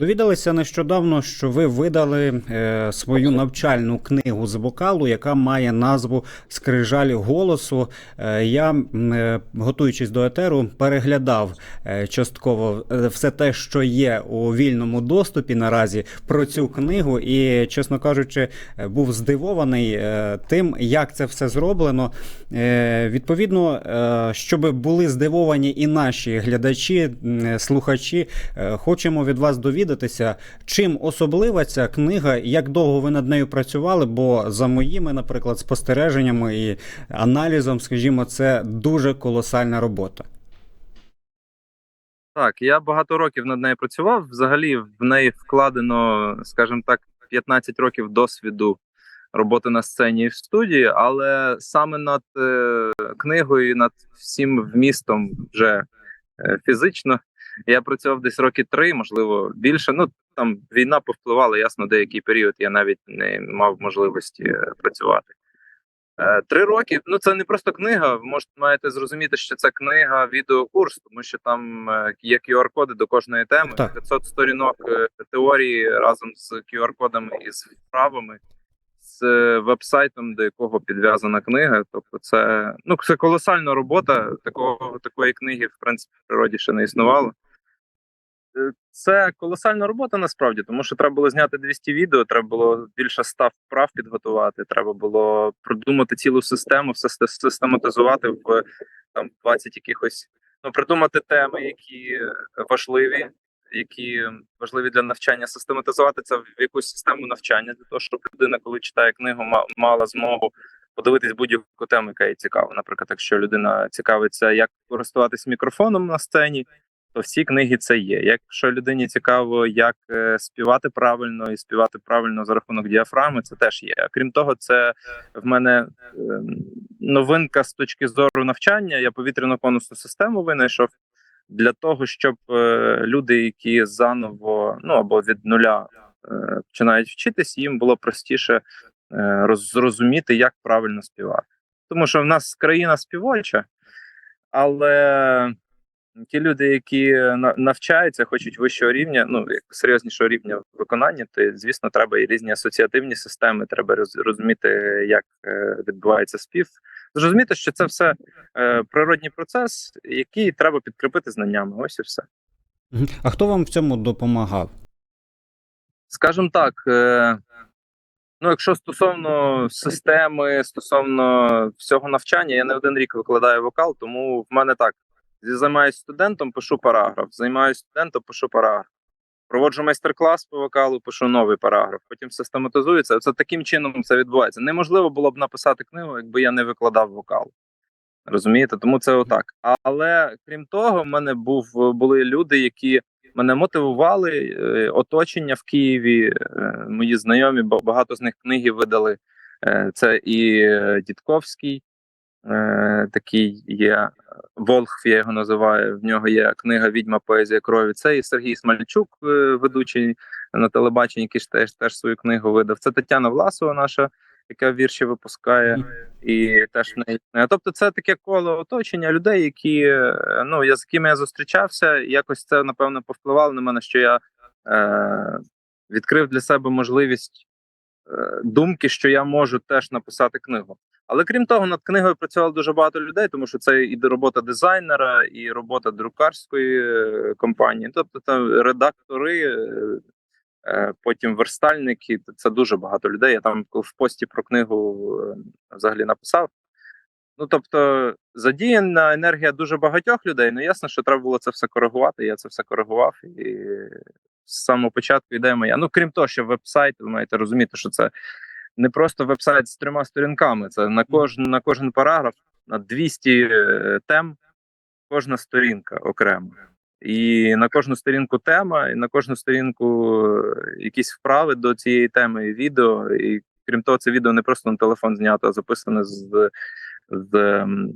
Довідалися нещодавно, що ви видали е, свою навчальну книгу з вокалу, яка має назву Скрижалі голосу. Е, я, е, готуючись до етеру, переглядав е, частково е, все те, що є у вільному доступі наразі про цю книгу, і, чесно кажучи, е, був здивований е, тим, як це все зроблено. Е, відповідно, е, щоб були здивовані і наші глядачі, м, слухачі, е, хочемо від вас довідатися, чим особлива ця книга, як довго ви над нею працювали, бо за моїми, наприклад, спостереженнями і аналізом, скажімо, це дуже колосальна робота. Так, я багато років над нею працював. Взагалі в неї вкладено, скажімо так, 15 років досвіду роботи на сцені і в студії, але саме над е, книгою, над всім вмістом вже е, фізично я працював десь роки три, можливо, більше. Ну там війна повпливала, ясно, деякий період я навіть не мав можливості е, працювати. Е, Три роки. Ну це не просто книга. Ви можете маєте зрозуміти, що це книга, відеокурс, тому що там е, є QR-коди до кожної теми. Так. 500 сторінок теорії разом з QR-кодами і з вправами, з веб-сайтом, до якого підв'язана книга. Тобто, це ну це колосальна робота. Такого такої книги в принципі в природі ще не існувало. Е, Це колосальна робота насправді, тому що треба було зняти 200 відео, треба було більше 100 вправ підготувати, треба було продумати цілу систему, все систематизувати в там 20 якихось, ну придумати теми, які важливі, які важливі для навчання, систематизувати це в якусь систему навчання для того, щоб людина, коли читає книгу, мала змогу подивитись будь-яку тему, яка їй цікава. Наприклад, якщо людина цікавиться, як користуватись мікрофоном на сцені то всі книги це є. Якщо людині цікаво, як е, співати правильно і співати правильно за рахунок діафрагми, це теж є. А крім того, це в мене е, новинка з точки зору навчання. Я повітряно конусну систему винайшов для того, щоб е, люди, які заново ну або від нуля е, починають вчитись, їм було простіше зрозуміти, як правильно співати. Тому що в нас країна співоча, але ті люди, які на- навчаються, хочуть вищого рівня, ну як серйознішого рівня виконання, то звісно, треба і різні асоціативні системи. Треба розуміти, як е, відбувається спів. Зрозуміти, що це все е, природній процес, який треба підкріпити знаннями. Ось і все. А хто вам в цьому допомагав? Скажімо так, е, ну якщо стосовно системи, стосовно всього навчання, я не один рік викладаю вокал, тому в мене так. Займаюся студентом, пишу параграф. Займаюся студентом, пишу параграф. Проводжу майстер-клас по вокалу, пишу новий параграф. Потім систематизується. Це таким чином це відбувається. Неможливо було б написати книгу, якби я не викладав вокал. Розумієте? Тому це отак. Але крім того, в мене був були люди, які мене мотивували. е, Оточення в Києві, е, мої знайомі, ба- багато з них книги видали. Е, Це і Дідковський, е, такий є Волхв, я його називаю. В нього є книга Відьма поезія крові. Це і Сергій Смальчук, е, ведучий на телебаченні, який теж, теж свою книгу видав. Це Тетяна Власова, наша, яка вірші випускає і теж в неї. Тобто, це таке коло оточення людей, які е, ну я з якими я зустрічався, і якось це напевно повпливало на мене, що я е, відкрив для себе можливість е, думки, що я можу теж написати книгу. Але крім того, над книгою працювало дуже багато людей, тому що це і робота дизайнера, і робота друкарської е, компанії, тобто там редактори. е, е, Потім верстальники, це дуже багато людей. Я там в пості про книгу взагалі написав. Ну тобто задіяна енергія дуже багатьох людей. Ну ясно, що треба було це все коригувати. Я це все коригував, і з самого початку ідея моя. Ну крім того, що веб-сайт, ви маєте розуміти, що це не просто веб-сайт з трьома сторінками. Це на кожен на кожен параграф на 200 е, тем, кожна сторінка окремо. І на кожну сторінку тема, і на кожну сторінку е, якісь вправи до цієї теми і відео. І крім того, це відео не просто на телефон знято, а записане з, з ем,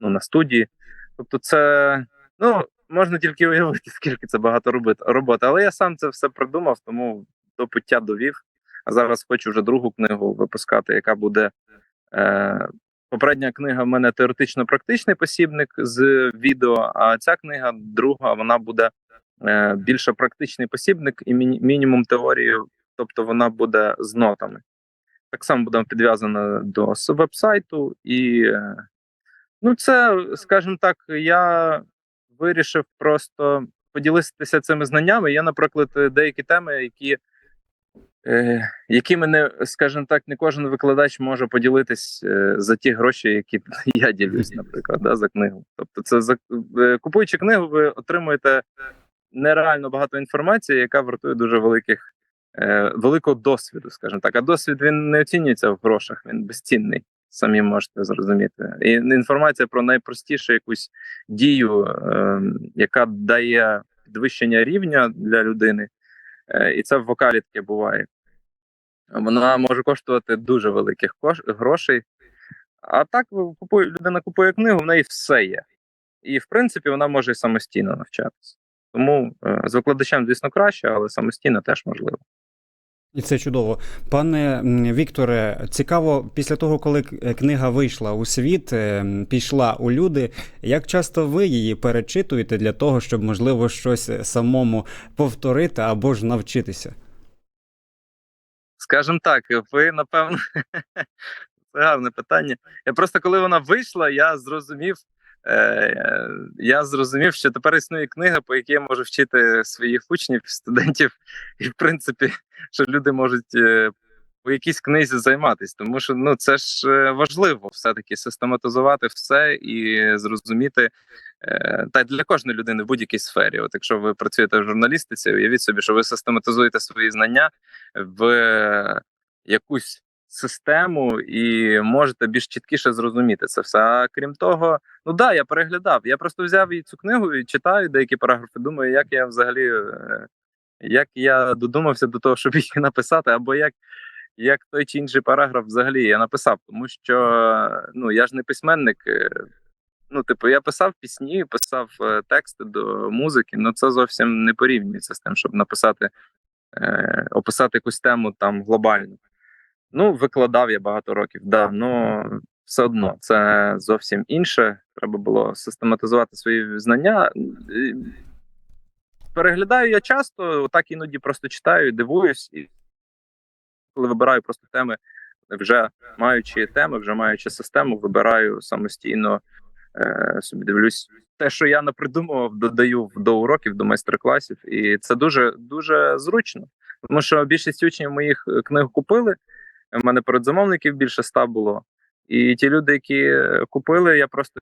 ну, на студії. Тобто, це ну можна тільки уявити, скільки це багато робити роботи. Але я сам це все придумав, тому до пуття довів. А зараз хочу вже другу книгу випускати, яка буде. Е, Попередня книга в мене теоретично-практичний посібник з відео, а ця книга, друга, вона буде е, більше практичний посібник і міні- мінімум теорії, тобто вона буде з нотами. Так само буде підв'язана до веб-сайту, і е, ну, це, скажімо так, я вирішив просто поділитися цими знаннями. Є, наприклад, деякі теми, які, якими не, скажімо так, не кожен викладач може поділитись е, за ті гроші, які я ділюсь, наприклад, да, за книгу. Тобто, це за е, купуючи книгу, ви отримуєте нереально багато інформації, яка вартує дуже великих. е, Великого досвіду, скажімо так, а досвід він не оцінюється в грошах, він безцінний, самі можете зрозуміти. І інформація про найпростішу якусь дію, е, яка дає підвищення рівня для людини, е, і це в вокалі таке буває. Вона може коштувати дуже великих кош... грошей. А так купує, людина купує книгу, в неї все є. І, в принципі, вона може і самостійно навчатися. Тому е, з викладачем, звісно, краще, але самостійно теж можливо. І це чудово. Пане Вікторе, цікаво, після того, коли е, книга вийшла у світ, е, пішла у люди, як часто ви її перечитуєте для того, щоб, можливо, щось самому повторити або ж навчитися? Скажем так, ви напевно, це гарне питання. Я просто коли вона вийшла, я зрозумів. Е, я зрозумів, що тепер існує книга, по якій я можу вчити своїх учнів, студентів, і в принципі, що люди можуть по якійсь книзі займатися. Тому що ну це ж е, важливо все-таки систематизувати все і зрозуміти. е, Та для кожної людини в будь-якій сфері. От якщо ви працюєте в журналістиці, уявіть собі, що ви систематизуєте свої знання в якусь систему і можете більш чіткіше зрозуміти це все. А крім того, ну да, я переглядав. Я просто взяв і цю книгу і читаю деякі параграфи. Думаю, як я взагалі е, як я додумався до того, щоб її написати, або як. Як той чи інший параграф взагалі я написав, тому що ну я ж не письменник. е, Ну, типу, я писав пісні, писав е, тексти до музики, але це зовсім не порівнюється з тим, щоб написати е, описати якусь тему там глобально. Ну, викладав я багато років, да, ну все одно це зовсім інше. Треба було систематизувати свої знання. Переглядаю я часто, так іноді просто читаю, дивуюсь, і коли вибираю просто теми, вже маючи теми, вже маючи систему, вибираю самостійно е, собі дивлюсь. Те, що я напридумував, додаю до уроків, до майстер-класів, і це дуже дуже зручно. Тому що більшість учнів моїх е, книг купили. У мене передзамовників більше ста було. І ті люди, які е, купили, я просто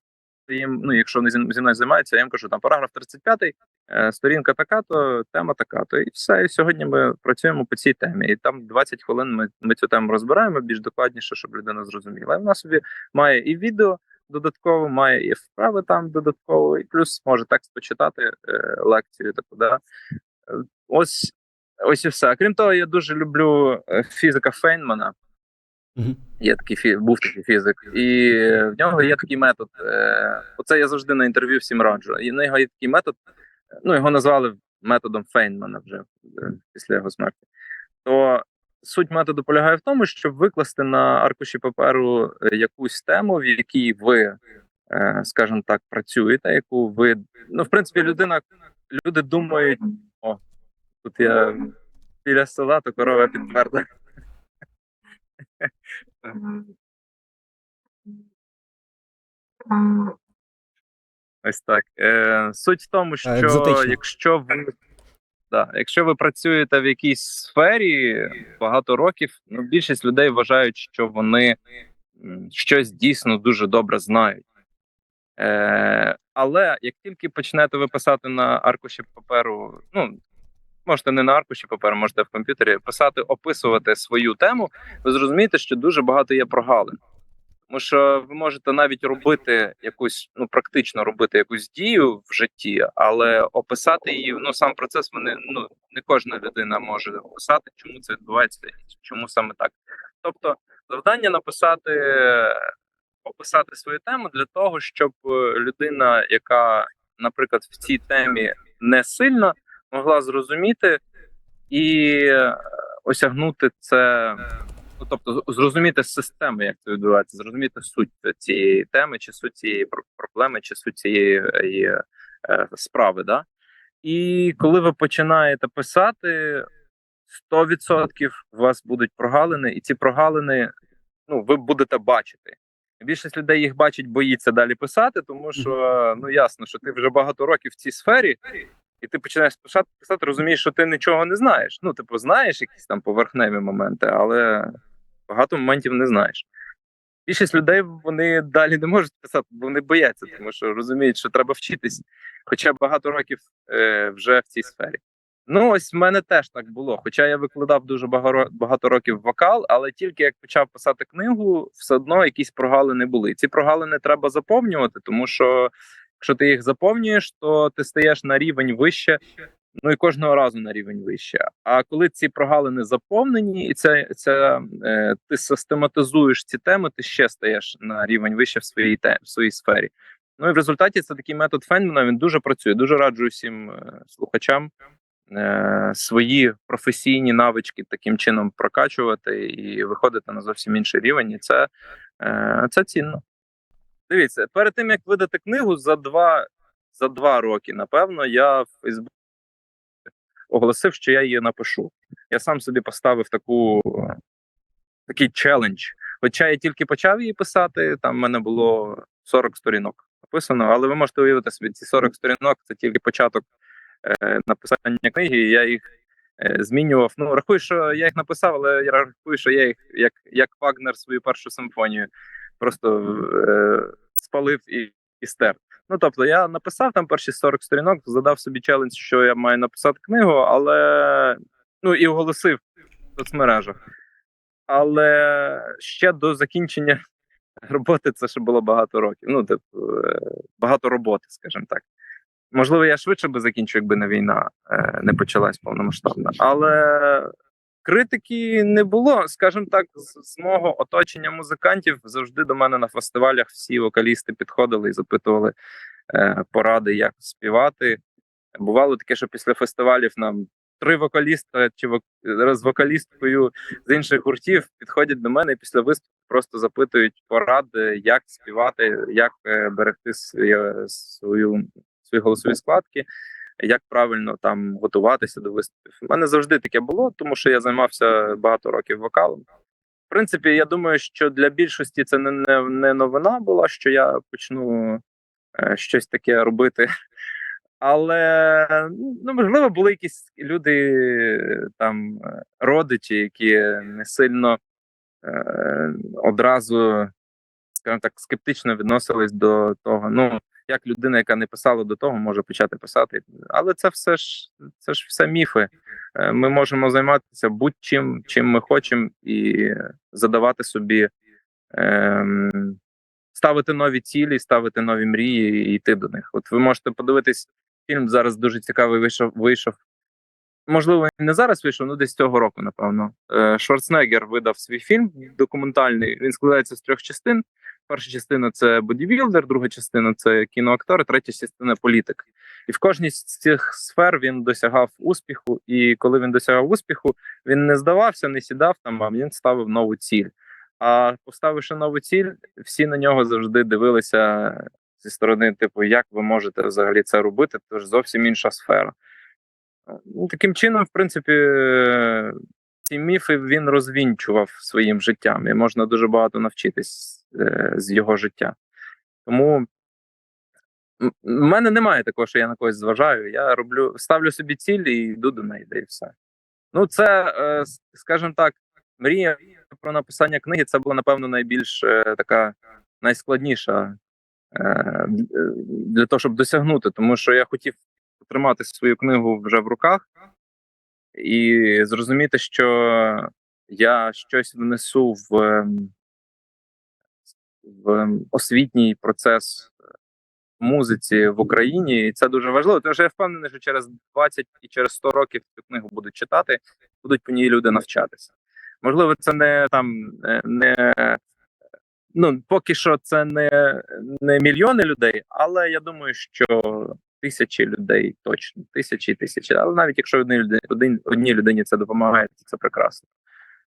їм, ну, якщо вони зі мною займаються, я їм кажу, там параграф 35, е, сторінка така, то тема така. То і все. І сьогодні ми працюємо по цій темі. І там 20 хвилин ми, ми цю тему розбираємо більш докладніше, щоб людина зрозуміла. І вона собі має і відео додатково, має і вправи там додатково, і плюс може текст почитати е, лекцію. Таку, да. Е, Ось. Ось і все. Крім того, я дуже люблю е, фізика Фейнмана. Мгм. Є такий фі... був такий фізик, і в нього є такий метод. Е... Оце я завжди на інтерв'ю всім раджу. І в нього є такий метод. Ну його назвали методом Фейнмана вже е, після його смерті. То суть методу полягає в тому, щоб викласти на аркуші паперу е, якусь тему, в якій ви, скажімо так, працюєте, яку ви. Ну, в принципі, людина, люди думають, о, тут я біля села, то корова підтвердила. Ось так. Е, суть в тому, що екзотично. якщо ви, да, якщо ви працюєте в якійсь сфері багато років, ну, більшість людей вважають, що вони м, щось дійсно дуже добре знають. Е, але як тільки почнете ви писати на аркуші паперу, ну можете не на аркуші паперу, можете в комп'ютері писати, описувати свою тему, ви зрозумієте, що дуже багато є прогалин. Тому що ви можете навіть робити якусь, ну практично робити якусь дію в житті, але описати її, ну сам процес вони ну не кожна людина може описати, чому це відбувається, і чому саме так. Тобто, завдання написати, описати свою тему для того, щоб е, людина, яка, наприклад, в цій темі не сильно могла зрозуміти і е, осягнути це ну, тобто зрозуміти системи, як це відбувається, зрозуміти суть цієї теми, чи суть цієї проблеми, чи суть цієї е, е, справи. Да? І коли ви починаєте писати, 100% у вас будуть прогалини, і ці прогалини ну, ви будете бачити. Більшість людей їх бачить, боїться далі писати, тому що ну ясно, що ти вже багато років в цій сфері, і ти починаєш писати, писати, розумієш, що ти нічого не знаєш. Ну, типу, знаєш якісь там поверхневі моменти, але багато моментів не знаєш. Більшість людей вони далі не можуть писати, бо вони бояться, тому що розуміють, що треба вчитись, хоча багато років е, вже в цій сфері. Ну, ось в мене теж так було. Хоча я викладав дуже багато, років вокал, але тільки як почав писати книгу, все одно якісь прогалини були. Ці прогалини треба заповнювати, тому що якщо ти їх заповнюєш, то ти стаєш на рівень вище, ну і кожного разу на рівень вище. А коли ці прогалини заповнені, і це, це е, ти систематизуєш ці теми, ти ще стаєш на рівень вище в своїй те, в своїй сфері. Ну і в результаті це такий метод Фенмена. Він дуже працює. Дуже раджу всім е, слухачам е, свої професійні навички таким чином прокачувати і виходити на зовсім інший рівень. І це, е, це цінно. Дивіться, перед тим як видати книгу за два, за два роки, напевно, я в Фейсбуці оголосив, що я її напишу. Я сам собі поставив таку такий челендж. Хоча я тільки почав її писати, там в мене було 40 сторінок написано, але ви можете уявити собі, ці 40 сторінок це тільки початок е, написання книги. і Я їх е, змінював. Ну, рахую, що я їх написав, але я рахую, що я їх як, як Вагнер свою першу симфонію просто е, спалив і, і стер. Ну тобто, я написав там перші 40 сторінок, задав собі челендж, що я маю написати книгу, але ну і оголосив в соцмережах. Але ще до закінчення роботи це ще було багато років. Ну, е, багато роботи, скажімо так. Можливо, я швидше би закінчив, якби не війна е, не почалась повномасштабна. Але критики не було. Скажімо так, з, з мого оточення музикантів завжди до мене на фестивалях всі вокалісти підходили і запитували е, поради, як співати. Бувало таке, що після фестивалів нам три вокаліста чи вок... з вокалісткою з інших гуртів підходять до мене і після виступу просто запитують поради, як співати, як е, берегти своє, свою свої голосові складки, як правильно там готуватися до виступів. У мене завжди таке було, тому що я займався багато років вокалом. В принципі, я думаю, що для більшості це не, не, не новина була, що я почну е, щось таке робити. Але ну, можливо, були якісь люди, там е, родичі, які не сильно е, одразу, скажімо так, скептично відносились до того. Ну, як людина, яка не писала до того, може почати писати. Але це все ж це ж все міфи. Е, Ми можемо займатися будь-чим, чим ми хочемо, і задавати собі, ем, ставити нові цілі, ставити нові мрії і йти до них. От ви можете подивитись фільм зараз дуже цікавий. Вийшов вийшов. Можливо, не зараз вийшов, ну десь цього року, напевно. Е, Шварценеггер видав свій фільм документальний. Він складається з трьох частин. Перша частина це бодібілдер, друга частина це кіноактор, третя частина політик. І в кожній з цих сфер він досягав успіху. І коли він досягав успіху, він не здавався, не сідав там, а він ставив нову ціль. А поставивши нову ціль, всі на нього завжди дивилися зі сторони, типу, як ви можете взагалі це робити? Це ж зовсім інша сфера. Ну, Таким чином, в принципі, ці міфи він розвінчував своїм життям, і можна дуже багато навчитись е, з його життя. Тому в мене немає такого, що я на когось зважаю. Я роблю, ставлю собі ціль і йду до неї, де і все. Ну, це, е, скажімо так, мрія про написання книги це була, напевно, найбільш е, така найскладніша е, для того, щоб досягнути, тому що я хотів отримати свою книгу вже в руках і зрозуміти, що я щось внесу в, ем, в освітній процес музиці в Україні, і це дуже важливо. Тому що я впевнений, що через 20 і через 100 років цю книгу будуть читати, будуть по ній люди навчатися. Можливо, це не там не ну поки що це не, не мільйони людей, але я думаю, що тисячі людей точно, тисячі і тисячі. Але навіть якщо одній людині, одній людині це допомагає, то це прекрасно.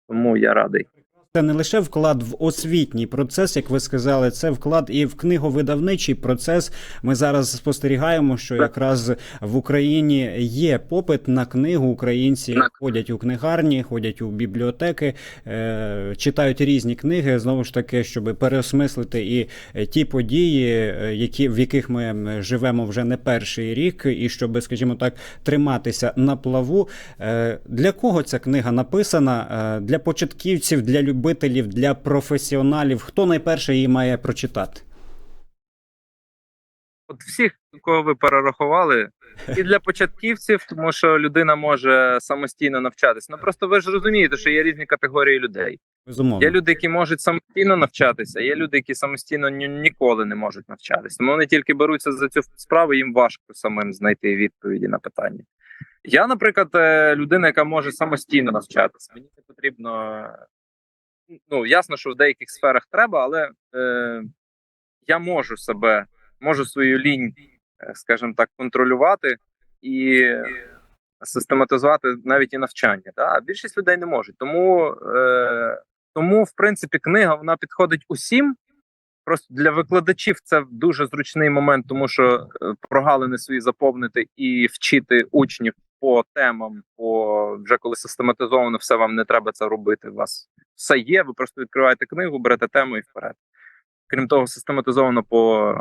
Тому я радий. Це не лише вклад в освітній процес, як ви сказали, це вклад і в книговидавничий процес. Ми зараз спостерігаємо, що якраз в Україні є попит на книгу. Українці ходять у книгарні, ходять у бібліотеки, е, читають різні книги знову ж таки, щоб переосмислити і е, ті події, е, які в яких ми живемо вже не перший рік, і щоб, скажімо так, триматися на плаву. Для кого ця книга написана? Для початківців, для любителів, для професіоналів. Хто найперше її має прочитати? От всіх, кого ви перерахували, і для початківців, тому що людина може самостійно навчатися. Ну просто ви ж розумієте, що є різні категорії людей. Безумовно. Є люди, які можуть самостійно навчатися, є люди, які самостійно ні- ніколи не можуть навчатися. Тому вони тільки беруться за цю справу, їм важко самим знайти відповіді на питання. Я, наприклад, е, людина, яка може самостійно навчатися. Мені не потрібно. Ну, ясно, що в деяких сферах треба, але е, я можу себе, можу свою лінь, е, скажімо так, контролювати і систематизувати навіть і навчання. Да? А більшість людей не можуть. Тому, е, тому, в принципі, книга вона підходить усім. Просто для викладачів це дуже зручний момент, тому що е, прогалини свої заповнити і вчити учнів по темам, по вже коли систематизовано, все вам не треба це робити. У вас все є. Ви просто відкриваєте книгу, берете тему і вперед. Крім того, систематизовано по,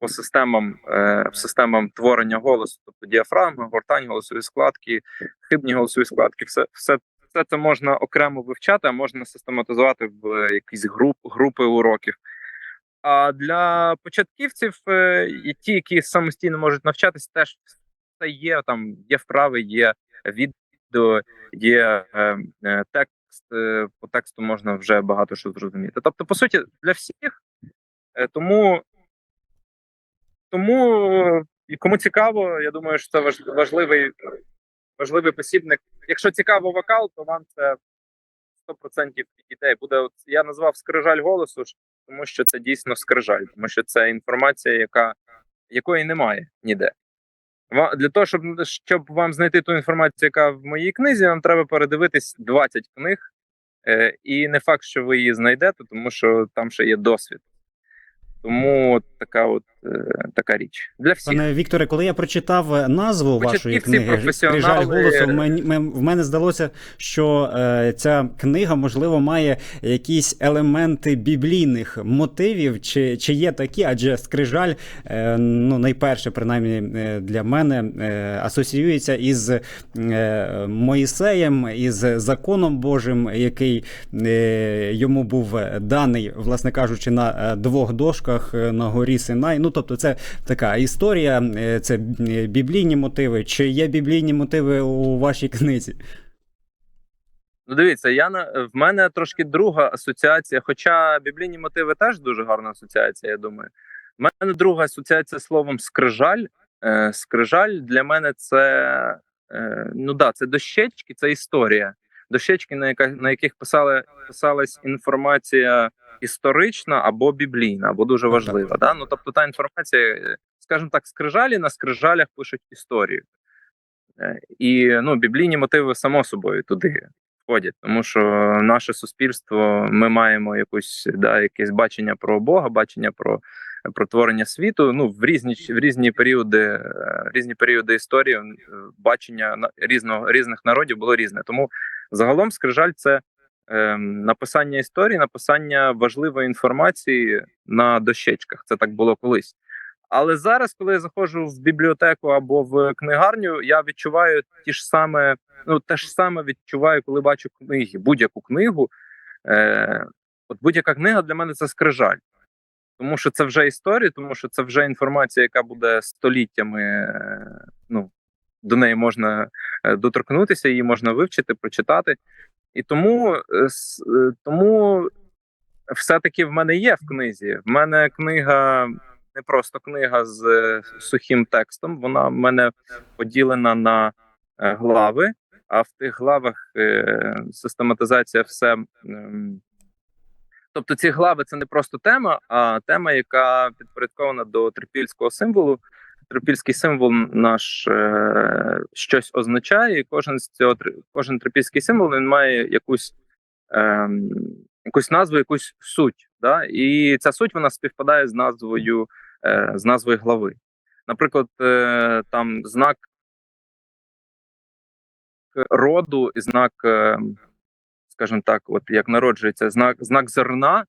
по системам, е, системам творення голосу, тобто діафрагма, гортань, голосові складки, хибні голосові складки, все, все, все це можна окремо вивчати, а можна систематизувати в якісь груп, групи уроків. А для початківців, е, і ті, які самостійно можуть навчатись, теж є. Там є вправи, є відео, є е, е, текст. е, По тексту можна вже багато що зрозуміти. Тобто, по суті, для всіх. Е, Тому, тому і кому цікаво, я думаю, що це важ- важливий, важливий посібник. Якщо цікаво вокал, то вам це 100% підійде. Буде от я назвав скрижаль голосу, тому що це дійсно скрижаль, тому що це інформація, яка якої немає ніде. Для того, щоб, щоб вам знайти ту інформацію, яка в моїй книзі, вам треба передивитись 20 книг, е, і не факт, що ви її знайдете, тому що там ще є досвід. Тому от така от е, така річ для всіх. Пане Вікторе, коли я прочитав е, назву вашої книги. «Скрижаль голосу, в мене здалося, що е, ця книга, можливо, має якісь елементи біблійних мотивів, чи, чи є такі, адже скрижаль, е, ну, найперше, принаймні для мене, е, асоціюється із е, Моїсеєм, із законом Божим, який е, йому був даний, власне кажучи, на двох дошках е, на горі Синай. Ну, тобто, це така історія, е, це е, біблійні мотиви. Чи є біблійні мотиви у вашій книзі? Ну, дивіться, я на в мене трошки друга асоціація, хоча біблійні мотиви теж дуже гарна асоціація, я думаю. У мене друга асоціація словом скрижаль. Е, скрижаль для мене це е, ну да, це дощечки, це історія. Дощечки, на, яка, на яких писали, писалась інформація історична або біблійна, або дуже важлива. Да? Ну, тобто та інформація, скажімо так, скрижалі на скрижалях пишуть історію. Е, І ну, біблійні мотиви само собою туди входять, тому що наше суспільство, ми маємо якусь да, якесь бачення про Бога, бачення про, про творення світу. Ну в різні в різні періоди, е, різні періоди історії е, бачення різного різних народів було різне. Тому загалом скрижаль це написання історії, написання важливої інформації на дощечках. Це так було колись. Але зараз, коли я заходжу в бібліотеку або в книгарню, я відчуваю ті ж саме, ну те ж саме відчуваю, коли бачу книги, будь-яку книгу. Е, от будь-яка книга для мене це скрижаль, тому що це вже історія, тому що це вже інформація, яка буде століттями. е, Ну до неї можна е, доторкнутися, її можна вивчити, прочитати. І тому, е, е, тому все-таки в мене є в книзі. В мене книга не просто книга з е, сухим текстом. Вона в мене поділена на глави, а в тих главах систематизація все. Тобто ці глави це не просто тема, а тема, яка підпорядкована до трипільського символу. Трипільський символ наш е, щось означає, і кожен з цього кожен трипільський символ він має якусь ем, якусь назву, якусь суть. Да? І ця суть вона співпадає з назвою, е, з назвою глави. Наприклад, е, там знак роду і знак, е, скажімо так, от як народжується знак, знак зерна.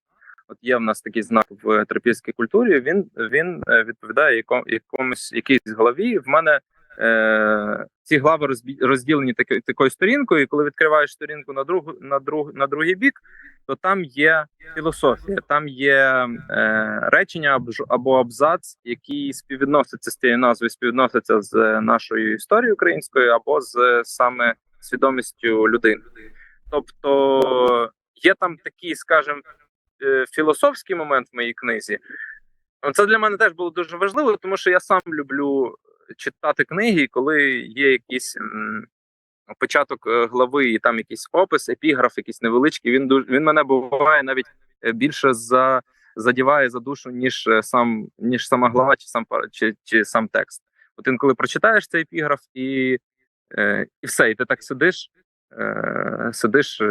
От є в нас такий знак в трапезькій культурі. Він він е, відповідає яко, якомусь якійсь главі. В мене е, ці глави розділені таки, такою сторінкою. І коли відкриваєш сторінку на другу на друг на другий бік, то там є філософія, там є е, речення або абзац, які співвідносяться з цією назвою, співвідносяться з нашою історією українською або з саме свідомістю людини. Тобто є там такий, скажімо, філософський момент в моїй книзі. Це для мене теж було дуже важливо, тому що я сам люблю читати книги, і коли є якийсь початок е, глави, і там якийсь опис, епіграф, якийсь невеличкий. Він дуже він мене буває навіть е, більше за задіває за душу, ніж е, сам ніж сама глава, чи сам чи, чи сам текст. От інколи прочитаєш цей епіграф, і, е, і все, і ти так сидиш, е, сидиш.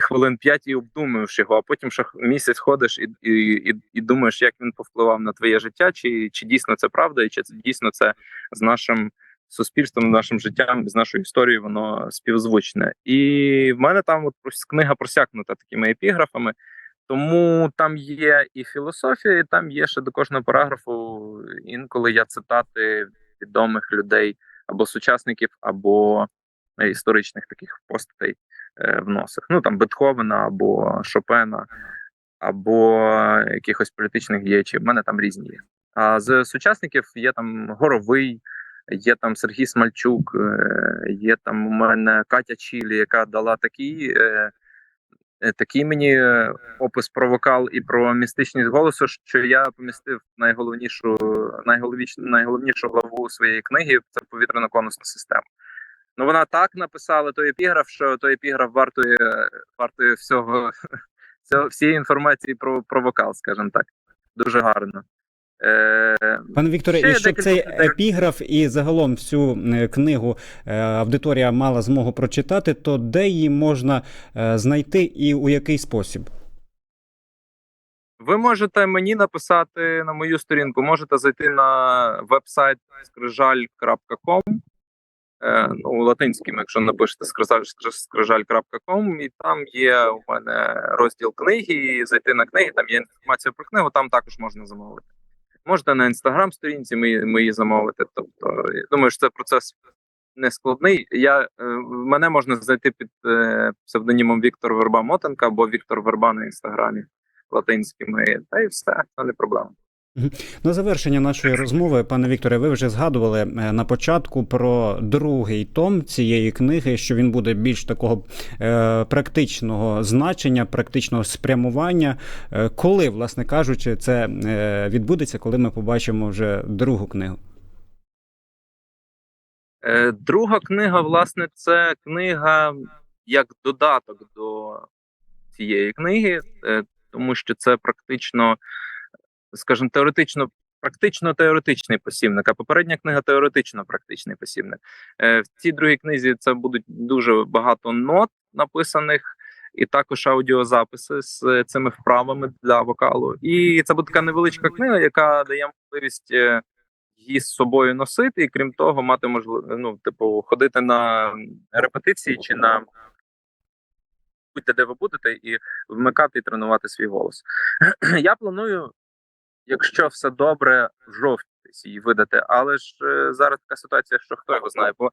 Хвилин п'ять і обдумуєш його, а потім ще місяць ходиш і, і, і, і думаєш, як він повпливав на твоє життя, чи, чи дійсно це правда, і чи це дійсно це з нашим суспільством, нашим життям, з нашою історією воно співзвучне. І в мене там от книга просякнута такими епіграфами, тому там є і філософія, і там є ще до кожного параграфу. Інколи я цитати відомих людей або сучасників, або історичних таких постатей е, вносив. Ну там Бетховена або Шопена, або якихось політичних діячів. У мене там різні є. А з сучасників є там Горовий, є там Сергій Смальчук, е, є там у мене Катя Чілі, яка дала такий. е, Такий мені опис про вокал і про містичність голосу, що я помістив найголовнішу, найголовніш, найголовнішу главу своєї книги це повітряно-конусна система. Ну вона так написала той епіграф, що той епіграф вартує вартує всього, всього всієї інформації про, про вокал, скажімо так. Дуже гарно. Е, Пане Вікторе, Ще і щоб декілька цей епіграф і загалом всю е, книгу е, аудиторія мала змогу прочитати, то де її можна знайти і у який спосіб? Ви можете мені написати на мою сторінку, можете зайти на веб-сайт скрижаль.com, ну, латинським, якщо напишете скрижаль- скрижаль.com, і там є у мене розділ книги, і зайти на книги, там є інформація про книгу, там також можна замовити. Можете на інстаграм-сторінці мої, замовити. Тобто, я думаю, що це процес не складний. Я, е, мене можна знайти під е, псевдонімом Віктор Верба Мотенка або Віктор Верба на інстаграмі латинськими, та й все, це не проблема. На завершення нашої розмови, пане Вікторе, ви вже згадували е, на початку про другий том цієї книги, що він буде більш такого е, практичного значення, практичного спрямування. Е, коли, власне кажучи, це відбудеться, коли ми побачимо вже другу книгу? Друга книга, власне, це книга як додаток до цієї книги, тому що це практично, скажімо, теоретично. Практично теоретичний посібник, а попередня книга теоретично практичний посібник. Е, в цій другій книзі це будуть дуже багато нот написаних, і також аудіозаписи з е, цими вправами для вокалу. І це буде така невеличка книга, яка дає можливість е, її з собою носити, і крім того, мати можливість, ну, типу, ходити на репетиції чи на будь-де де ви будете, і вмикати і тренувати свій голос. Я планую, якщо все добре, в жовтні десь її видати, але ж е, зараз така ситуація, що хто його знає, бо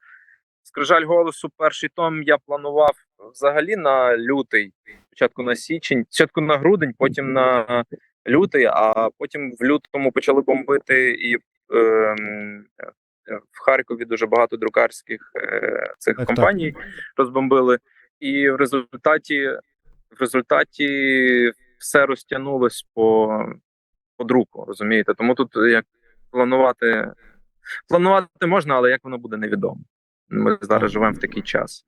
скрижаль голосу, перший том я планував взагалі на лютий, спочатку на січень, спочатку на грудень, потім на лютий, а потім в лютому почали бомбити і ем, е, в Харкові дуже багато друкарських е, цих Так, так. розбомбили, і в результаті в результаті все розтягнулось по, по руку, розумієте? Тому тут як планувати планувати можна, але як воно буде невідомо. Ми зараз живемо в такий час.